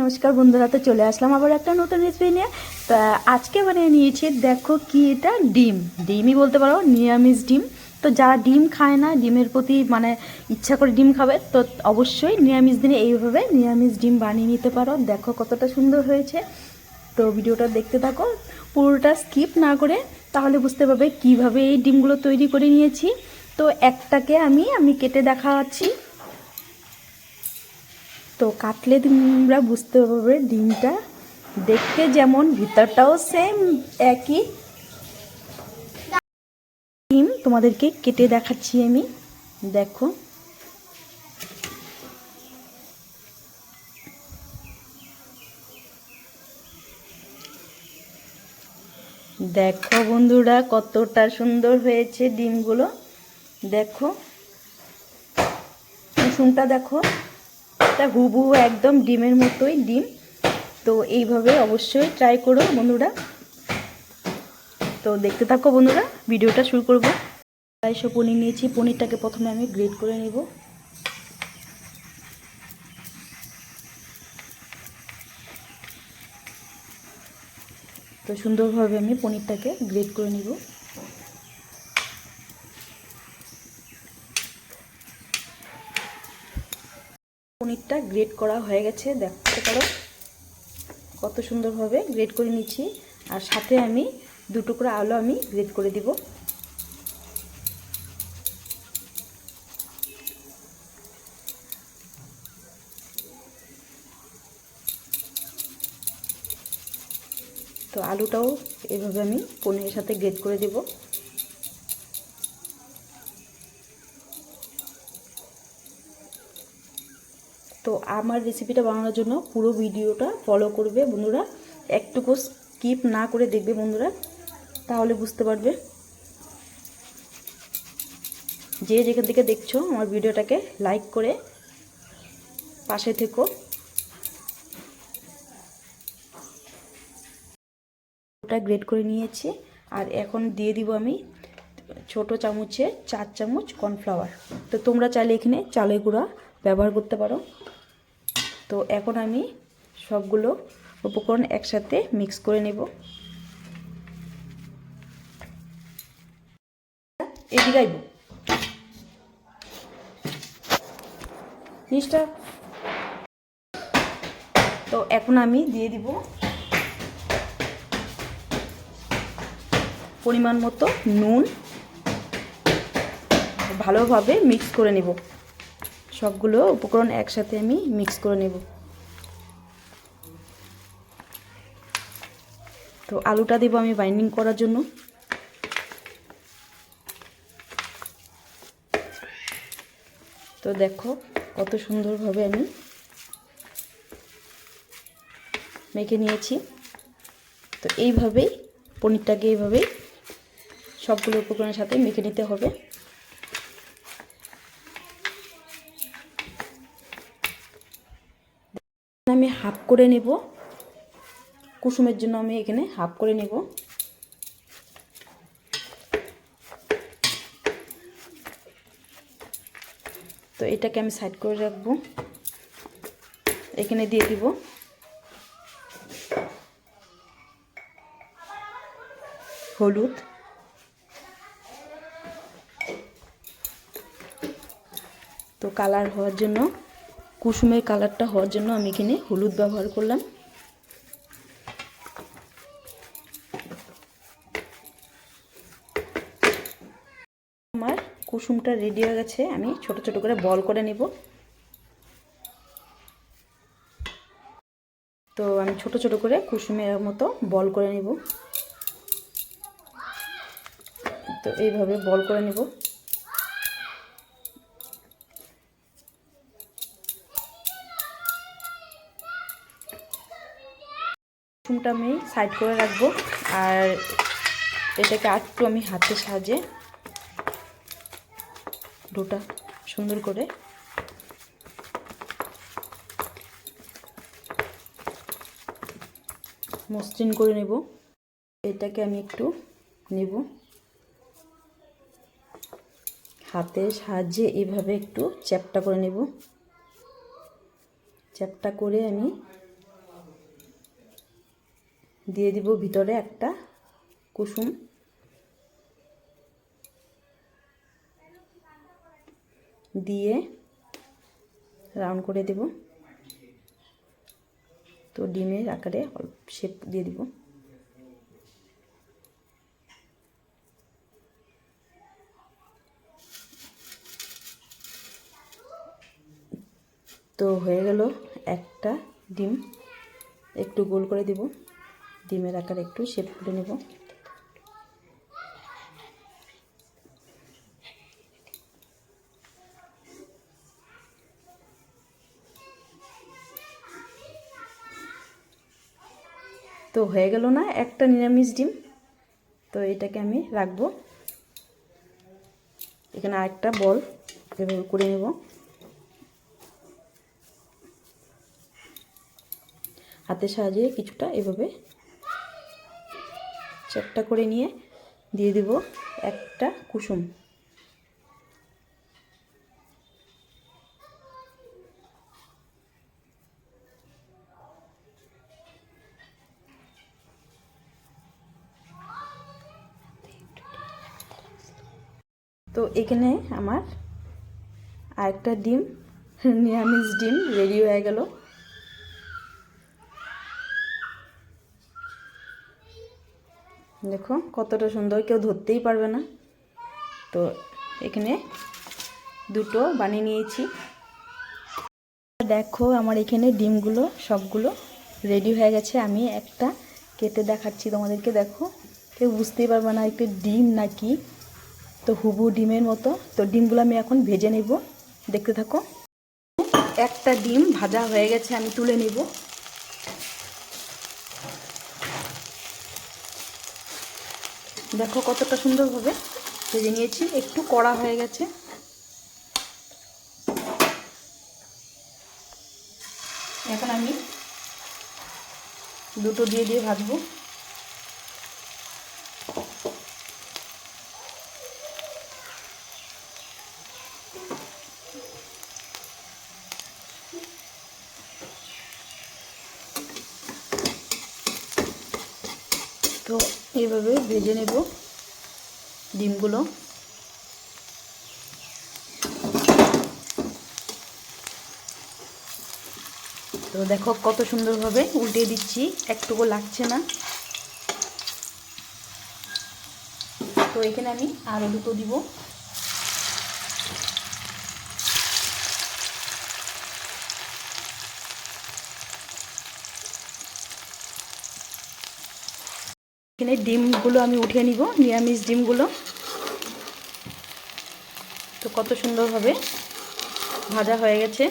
নমস্কার বন্ধুরা, তো চলে আসলাম আবার একটা নতুন রেসিপি নিয়ে। তা আজকে বানিয়ে নিয়েছি, দেখো কি এটা, ডিম। ডিমই বলতে পারো, নিরামিষ ডিম। তো যারা ডিম খায় না, ডিমের প্রতি মানে ইচ্ছা করে ডিম খাবে, তো অবশ্যই নিরামিষ দিনে এইভাবে নিরামিষ ডিম বানিয়ে নিতে পারো। দেখো কতটা সুন্দর হয়েছে। তো ভিডিওটা দেখতে থাকো, পুরোটা স্কিপ না করে তাহলে বুঝতে পারবে কীভাবে এই ডিমগুলো তৈরি করে নিয়েছি। তো একটাকে আমি আমি কেটে দেখাচ্ছি। তো কাটলে তোমরা বুঝতে পারবে ডিমটা দেখতে যেমন, ভিতরটাও সেম একই। ডিম তোমাদেরকে কেটে দেখাচ্ছি আমি, দেখো। দেখো বন্ধুরা, কতটা সুন্দর হয়েছে ডিমগুলো। দেখো কুসুমটা দেখো। এটা হুবহু একদম ডিমের মতোই ডিম। তো এইভাবে অবশ্যই ট্রাই করো বন্ধুরা। তো দেখতে থাকো বন্ধুরা, ভিডিওটা শুরু করব। আড়াইশো পনির নিয়েছি, পনিরটাকে প্রথমে আমি গ্রেড করে নেব। তো সুন্দরভাবে আমি পনিরটাকে গ্রেড করে নিব। গ্রেড করা হয়ে গেছে, দেখতে পারো। কত সুন্দরভাবে গ্রেড করে নিচ্ছি। আর সাথে আমি দু টুকরো আলু আমি গ্রেড করে দিব। তো আলুটাও এভাবে আমি পনিরের সাথে গ্রেড করে দেবো। তো আমার রেসিপিটা বানানোর জন্য পুরো ভিডিওটা ফলো করবে বন্ধুরা। একটুকু স্কিপ না করে দেখবে বন্ধুরা, তাহলে বুঝতে পারবে। যে যেখান থেকে দেখছ আমার ভিডিওটাকে লাইক করে পাশে থেকো। ওটা গ্রেড করে নিয়েছি, আর এখন দিয়ে দিব আমি ছোট চামচে চার চামচ কর্নফ্লাওয়ার তো তোমরা চাইলে এখানে চালের গুঁড়া ব্যবহার করতে পারো। তো এখন আমি সবগুলো উপকরণ একসাথে মিক্স করে নেব। এদিকে আইব। জিনিসটা তো এখন আমি দিয়ে দিব পরিমাণ মতো নুন। ভালোভাবে মিক্স করে নেব। সবগুলো উপকরণ একসাথে আমি মিক্স করে নেব। তো আলুটা দেবো আমি বাইন্ডিং করার জন্য। তো দেখো কত সুন্দরভাবে আমি মেখে নিয়েছি। তো এইভাবেই, পনিরটাকে এইভাবেই সবগুলো উপকরণের সাথে মেখে নিতে হবে আমি হাফ করে নেব। কুসুমের জন্য আমি এখানে হাফ করে নেব। তো এটাকে আমি সাইড করে রাখব। এখানে দিয়ে দিব। হলুদ। তো কালার হওয়ার জন্য কুসুমের কালারটা হওয়ার জন্য আমি এখানে হলুদ ব্যবহার করলাম। আমার কুসুমটা রেডি হয়ে গেছে, আমি ছোট ছোট করে বল করে নেব। তো আমি ছোট ছোট করে কুসুমের মতো বল করে নেব। তো এইভাবে বল করে নেব। কুসুমটা আমি সাইড করে রাখব। আর এটাকে আরেকটু আমি হাতের সাহায্যে ডোটা সুন্দর করে মসৃণ করে নেব। এটাকে আমি একটু নেব। হাতের সাহায্যে এভাবে একটু চ্যাপটা করে নেব। চ্যাপটা করে আমি দিয়ে দিব ভিতরে একটা কুসুম। দিয়ে রাউন্ড করে দেব। তো ডিমের আকারে শেপ দিয়ে দিব। তো হয়ে গেল একটা ডিম। একটু গোল করে দেব। ডিমের আকার একটু শেপ করে নেব। তো হয়ে গেল না একটা নিরামিষ ডিম। তো এটাকে আমি রাখব। এখানে আরেকটা বল এভাবে করে নেব। হাতের সাহায্যে কিছুটা এভাবে চ্যাপটা করে নিয়ে দিয়ে দেব একটা কুসুম। তো এখানে আমার আরেকটা ডিম, নিরামিষ ডিম রেডি হয়ে গেল। দেখো, কতটা সুন্দর, কেউ ধরতেই পারবে না। তো এখানে দুটো বানিয়ে নিয়েছি। দেখো, আমার এখানে ডিমগুলো, সবগুলো রেডি হয়ে গেছে। আমি একটা কেটে দেখাচ্ছি তোমাদেরকে, দেখো। কেউ বুঝতেই পারবে না, একটু ডিম নাকি। তো হুবু ডিমের মতো। তো ডিমগুলো আমি এখন ভেজে নেব। দেখতে থাকো। একটা ডিম ভাজা হয়ে গেছে, আমি তুলে নেব। দেখো কতটা সুন্দরভাবে ভেজে নিয়েছি, একটু কড়া হয়ে গেছে। এখন আমি দুটো দিয়ে দিয়ে ভাজবো তো এইভাবে ভেজে নেব ডিমগুলো। তো দেখো কত সুন্দরভাবে উল্টে দিচ্ছি, একটুকু লাগছে না। তো এখানে আমি আরও দুটো দিব। এখানে ডিমগুলো আমি উঠিয়ে নিব, নিরামিষ ডিমগুলো। তো কত সুন্দরভাবে ভাজা হয়ে গেছে।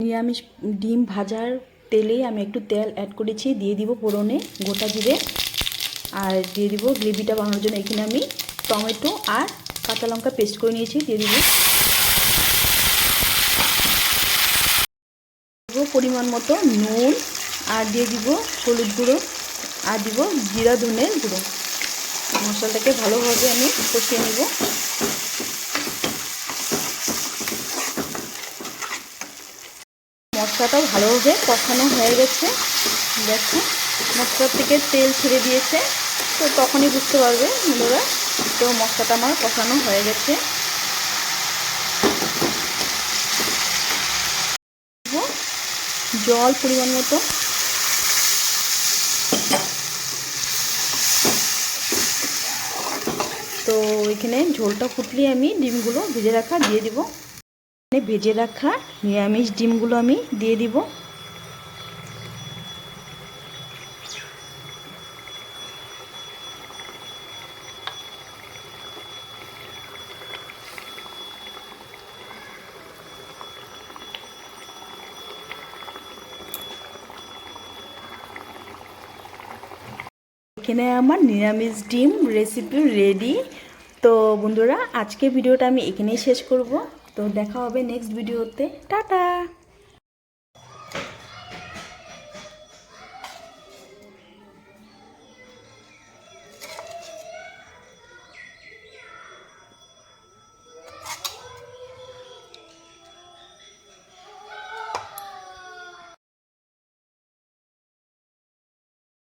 নিরামিষ ডিম ভাজার তেলে আমি একটু তেল অ্যাড করেছি, দিয়ে দিব পোড়নে গোটা জিরে। আর দিয়ে দিব গ্রেভিটা বানানোর জন্য এখানে আমি টমেটো আর কাঁচা লঙ্কা পেস্ট করে নিয়েছি, দিয়ে দিব। পরিমাণ মতো নুন, আর দিয়ে দিব হলুদ গুঁড়ো, আর দিব জিরা ধনের গুঁড়ো। মশলাটাকে ভালোভাবে আমি কষিয়ে নেব। মশলাটাও ভালোভাবে কষানো হয়ে গেছে। দেখো মশলার থেকে তেল ছেড়ে দিয়েছে, তো তখনই বুঝতে পারবে বন্ধুরা তো মশলাটা আমার কষানো হয়ে গেছে। জল পরিমাণ মতো। তো এখানে ঝোলটা ফুটলে আমি ডিমগুলো ভেজে রাখা দিয়ে দিব। ভেজে রাখা নিরামিষ ডিমগুলো আমি দিয়ে দিব। এখানে আমার নিরামিষ ডিম রেসিপি রেডি তো বন্ধুরা আজকে ভিডিওটা আমি এখানেই শেষ করব। তো দেখা হবে নেক্সট ভিডিওতে টাটা!